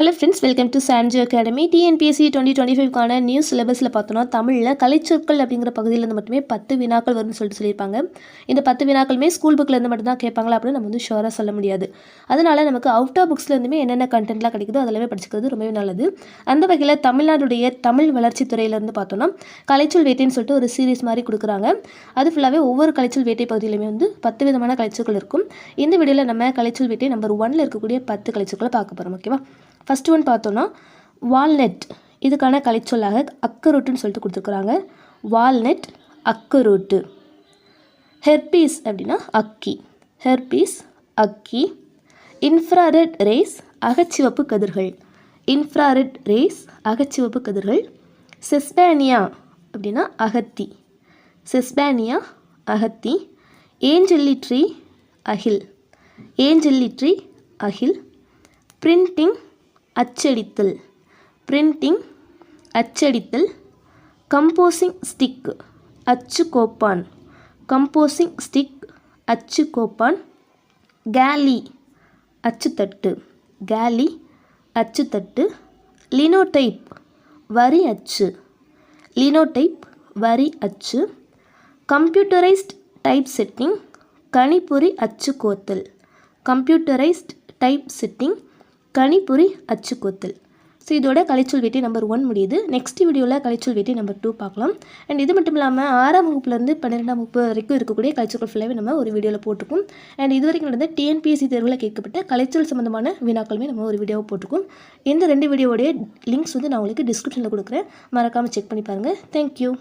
Hello friends welcome to Sanji academy TNPSC twenty twenty ஃபைவ்க்கான new சிலபஸில் பார்த்தோன்னா தமிழில் கலைச்சொற்கள் அப்படிங்கிற பகுதியிலேருந்து மட்டுமே பத்து வினாக்கள் வரும்னு சொல்லிட்டு சொல்லியிருப்பாங்க. இந்த பத்து வினாக்களுமே ஸ்கூல் புக்லேருந்து மட்டும் தான் கேட்பாங்களா அப்படின்னு நம்ம வந்து ஷோராக சொல்ல முடியாது. அதனால் நமக்கு அவுட் ஆஃப் புக்ஸ்லேருந்துமே என்னென்ன கண்டென்ட்லாம் கிடைக்குதோ அதெல்லாமே படிச்சுக்கிறது ரொம்பவே நல்லது. அந்த வகையில் தமிழ்நாடுடைய தமிழ் வளர்ச்சித் துறையிலேருந்து பார்த்தோன்னா கலைச்சொல் வேட்டைன்னு சொல்லிட்டு ஒரு சீரிஸ் மாதிரி கொடுக்குறாங்க. அது ஃபுல்லாகவே ஒவ்வொரு கலைச்சொல் வேட்டை பகுதியிலுமே வந்து பத்து விதமான கலைச்சொற்கள் இருக்கும். இந்த வீடியோவில் நம்ம கலைச்சொல் வேட்டை நம்பர் ஒன்னில் இருக்கக்கூடிய பத்து கலைச்சொற்களை பார்க்க போகிறோம் ஓகேவா ஃபஸ்ட்டு ஒன் பார்த்தோன்னா வால்நட் இதுக்கான கலைச்சொல்லாக அக்கரோட்டுன்னு சொல்லிட்டு கொடுத்துருக்குறாங்க. வால்நட் அக்கரோட்டு. ஹெர்பீஸ் அப்படின்னா அக்கி. ஹெர்பீஸ் அக்கி. இன்ஃப்ராரெட் ரேஸ் அகச்சிவப்பு கதிர்கள். இன்ஃப்ராரெட் ரேஸ் அகச்சிவப்பு கதிர்கள். செஸ்பேனியா அப்படின்னா அகத்தி. செஸ்பேனியா அகத்தி. ஏஞ்செல்லி ட்ரீ அகில். ஏஞ்செல்லி ட்ரீ அகில். பிரிண்டிங் அச்சடித்தல். பிரிண்டிங் அச்சடித்தல். கம்போசிங் ஸ்டிக் அச்சு கோப்பான். கம்போசிங் ஸ்டிக் அச்சு கோப்பான். கேலி அச்சுத்தட்டு கேலி அச்சுத்தட்டு லினோடைப் வரி அச்சு. லினோடைப் வரி அச்சு. கம்ப்யூட்டரைஸ்ட் டைப் செட்டிங் கணிப்பொறி அச்சு கோத்தல். கம்ப்யூட்டரைஸ்ட் டைப் செட்டிங் கணிப்புரி அச்சுக்கோத்தல். ஸோ இதோட கலைச்சொல் வேட்டி நம்பர் ஒன் முடியுது. நெக்ஸ்ட் வீடியோவில் கலைச்சொல் வேட்டி நம்பர் டூ பார்க்கலாம். அண்ட் இது மட்டும் இல்லாமல் ஆறாம் வகுப்புலேருந்து பன்னிரெண்டாம் வகுப்பு வரைக்கும் இருக்கக்கூடிய கலைச்சொல் ஃபுல்லாகவே நம்ம ஒரு வீடியோவில் போட்டிருக்கோம். அண்ட் இது வரைக்கும் நடந்த டிஎன்பிஎஸ்சி தேர்வில் கேட்கப்பட்ட கலைச்சொல் சம்மந்தமான வினாக்களுமே நம்ம ஒரு வீடியோவை போட்டிருக்கோம். இந்த ரெண்டு வீடியோடைய லிங்க்ஸ் வந்து நான் உங்களுக்கு டிஸ்கிரிப்ஷனில் கொடுக்குறேன். மறக்காமல் செக் பண்ணி பாருங்கள் தேங்க்யூ